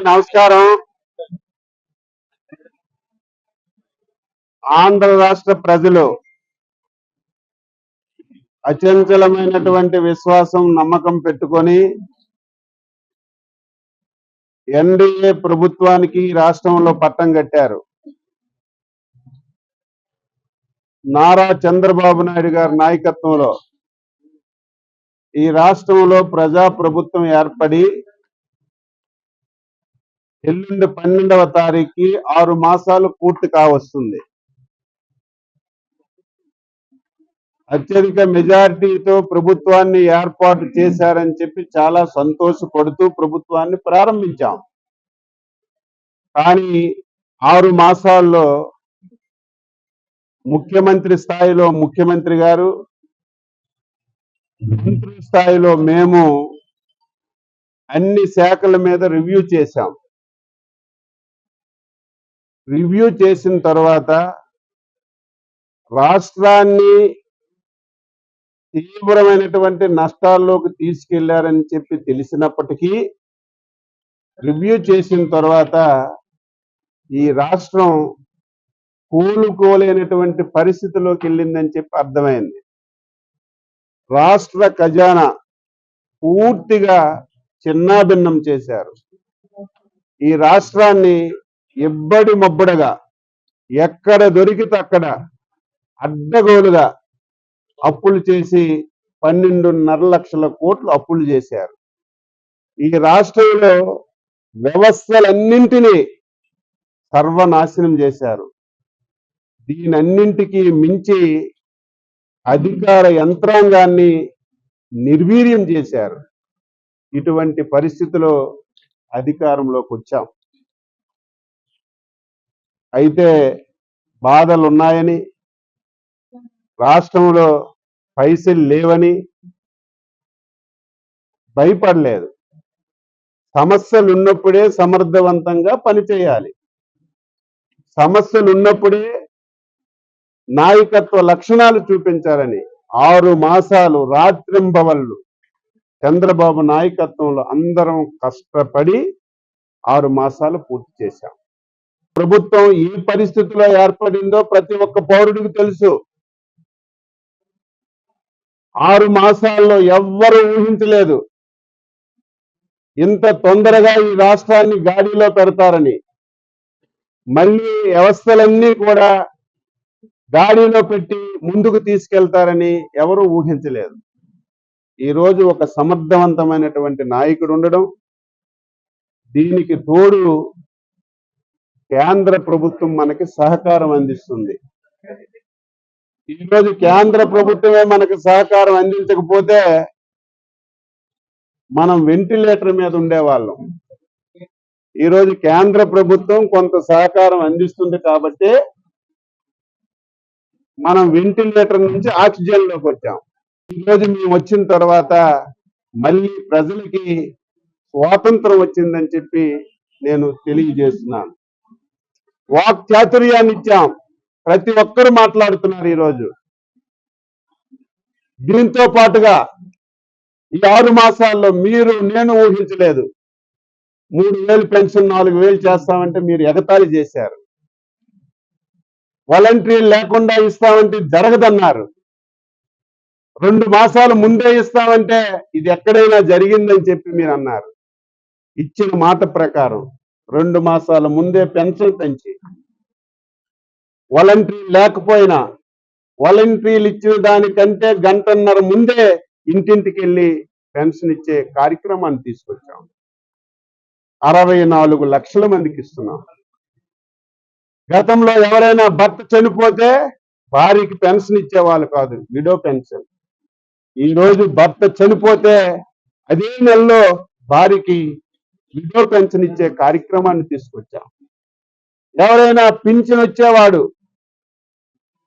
నమస్కారం. ఆంధ్ర రాష్ట్ర ప్రజలు అచంచలమైనటువంటి విశ్వాసం నమ్మకం పెట్టుకొని ఎన్డీఏ ప్రభుత్వానికి రాష్ట్రంలో పట్టం కట్టారు. నారా చంద్రబాబు నాయుడు గారి నాయకత్వంలో ఈ రాష్ట్రంలో ప్రజాప్రభుత్వం ఏర్పడి ఎల్లుండి పన్నెండవ తారీఖుకి ఆరు మాసాలు పూర్తి కావస్తుంది. అత్యధిక మెజారిటీతో ప్రభుత్వాన్ని ఏర్పాటు చేశారని చెప్పి చాలా సంతోషపడుతూ ప్రభుత్వాన్ని ప్రారంభించాం. కానీ ఆరు మాసాల్లో ముఖ్యమంత్రి స్థాయిలో ముఖ్యమంత్రి గారు మంత్రి స్థాయిలో మేము అన్ని శాఖల మీద రివ్యూ చేశాం. రివ్యూ చేసిన తర్వాత రాష్ట్రాన్ని తీవ్రమైనటువంటి నష్టాల్లోకి తీసుకెళ్ళారని చెప్పి తెలిసినప్పటికీ రివ్యూ చేసిన తర్వాత ఈ రాష్ట్రం కూలుకోలేనటువంటి పరిస్థితిలోకి వెళ్ళిందని చెప్పి అర్థమైంది. రాష్ట్ర ఖజానా పూర్తిగా చిన్నాభిన్నం చేశారు. ఈ రాష్ట్రాన్ని ఇబ్బడి మబ్బుడగా ఎక్కడ దొరికితే అక్కడ అడ్డగోలుగా అప్పులు చేసి పన్నెండున్నర లక్షల కోట్లు అప్పులు చేశారు. ఈ రాష్ట్రంలో వ్యవస్థలన్నింటినీ సర్వనాశనం చేశారు. దీనన్నింటికి మించి అధికార యంత్రాంగాన్ని నిర్వీర్యం చేశారు. ఇటువంటి పరిస్థితిలో అధికారంలోకి వచ్చాం అయితే బాధలు ఉన్నాయని రాష్ట్రంలో పైసలు లేవని భయపడలేదు. సమస్యలు ఉన్నప్పుడే సమర్థవంతంగా పనిచేయాలి. సమస్యలు ఉన్నప్పుడే నాయకత్వ లక్షణాలు చూపించాలని ఆరు మాసాలు రాత్రింబవళ్ళు చంద్రబాబు నాయకత్వంలో అందరం కష్టపడి ఆరు మాసాలు పూర్తి చేశాం. ప్రభుత్వం ఈ పరిస్థితిలో ఏర్పడిందో ప్రతి ఒక్క పౌరుడికి తెలుసు. ఆరు మాసాల్లో ఎవ్వరూ ఊహించలేదు. ఇంత తొందరగా ఈ రాష్ట్రాన్ని గాడిలో పెడతారని. మళ్ళీ వ్యవస్థలన్నీ కూడా గాడిలో పెట్టి ముందుకు తీసుకెళ్తారని ఎవరూ ఊహించలేదు. ఈ రోజు ఒక సమర్థవంతమైనటువంటి నాయకుడు ఉండడం దీనికి తోడు కేంద్ర ప్రభుత్వం మనకి సహకారం అందిస్తుంది. ఈరోజు కేంద్ర ప్రభుత్వమే మనకు సహకారం అందించకపోతే మనం వెంటిలేటర్ మీద ఉండేవాళ్ళం. ఈరోజు కేంద్ర ప్రభుత్వం కొంత సహకారం అందిస్తుంది కాబట్టి మనం వెంటిలేటర్ నుంచి ఆక్సిజన్లోకి వచ్చాం. ఈరోజు మేము వచ్చిన తర్వాత మళ్ళీ ప్రజలకి స్వాతంత్రం వచ్చిందని చెప్పి నేను తెలియజేస్తున్నాను. వాక్ చాతుర్యాన్ని ఇచ్చాం ప్రతి ఒక్కరు మాట్లాడుతున్నారు ఈరోజు. దీంతో పాటుగా ఈ ఆరు మాసాల్లో మీరు నేను ఊహించలేదు. మూడు వేలు పెన్షన్ నాలుగు వేలు చేస్తామంటే మీరు ఎగతాళి చేశారు. వాలంటరీ లేకుండా ఇస్తామంటే జరగదన్నారు. రెండు మాసాలు ముందే ఇస్తామంటే ఇది ఎక్కడైనా జరిగిందని చెప్పి మీరు అన్నారు. ఇచ్చిన మాట ప్రకారం. రెండు మాసాల ముందే పెన్షన్ పెంచి వాలంటరీ లేకపోయినా వాలంటీర్లు ఇచ్చిన దానికంటే గంటన్నర ముందే ఇంటింటికి వెళ్ళి పెన్షన్ ఇచ్చే కార్యక్రమాన్ని తీసుకొచ్చాం. అరవై నాలుగు లక్షల మందికి ఇస్తున్నాం. గతంలో ఎవరైనా భర్త చనిపోతే భార్యకి పెన్షన్ ఇచ్చేవాళ్ళు కాదు విడో పెన్షన్. ఈ రోజు భర్త చనిపోతే అదే నెలలో భార్యకి విడో పెన్షన్ ఇచ్చే కార్యక్రమాన్ని తీసుకొచ్చాం. ఎవరైనా పింఛన్ వచ్చేవాడు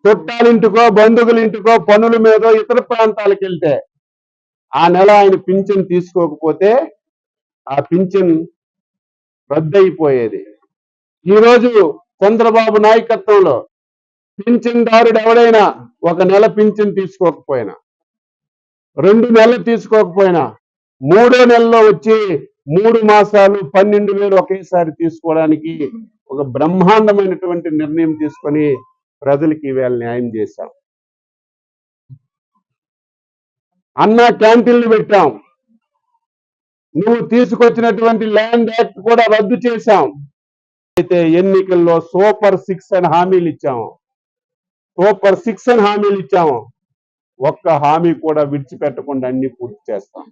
చుట్టాలింటికో బంధువులింటికో పనుల మీదో ఇతర ప్రాంతాలకు వెళ్తే ఆ నెల ఆయన పింఛన్ తీసుకోకపోతే ఆ పింఛన్ రద్దయిపోయేది. ఈరోజు చంద్రబాబు నాయకత్వంలో పింఛన్దారుడు ఎవడైనా ఒక నెల పింఛన్ తీసుకోకపోయినా రెండు నెలలు తీసుకోకపోయినా మూడో నెలలో వచ్చి మూడు మాసాలు పన్నెండు వేలు ఒకేసారి తీసుకోవడానికి ఒక బ్రహ్మాండమైనటువంటి నిర్ణయం తీసుకొని ప్రజలకి ఈవేళ న్యాయం చేశాం. అన్న క్యాంటీన్లు పెట్టాం. నువ్వు తీసుకొచ్చినటువంటి ల్యాండ్ యాక్ట్ కూడా రద్దు చేశాం. అయితే ఎన్నికల్లో సూపర్ సిక్స్ అని హామీలు ఇచ్చాము సూపర్ సిక్స్ అని హామీలు ఇచ్చాము ఒక్క హామీ కూడా విడిచిపెట్టకుండా అన్ని పూర్తి చేస్తాం.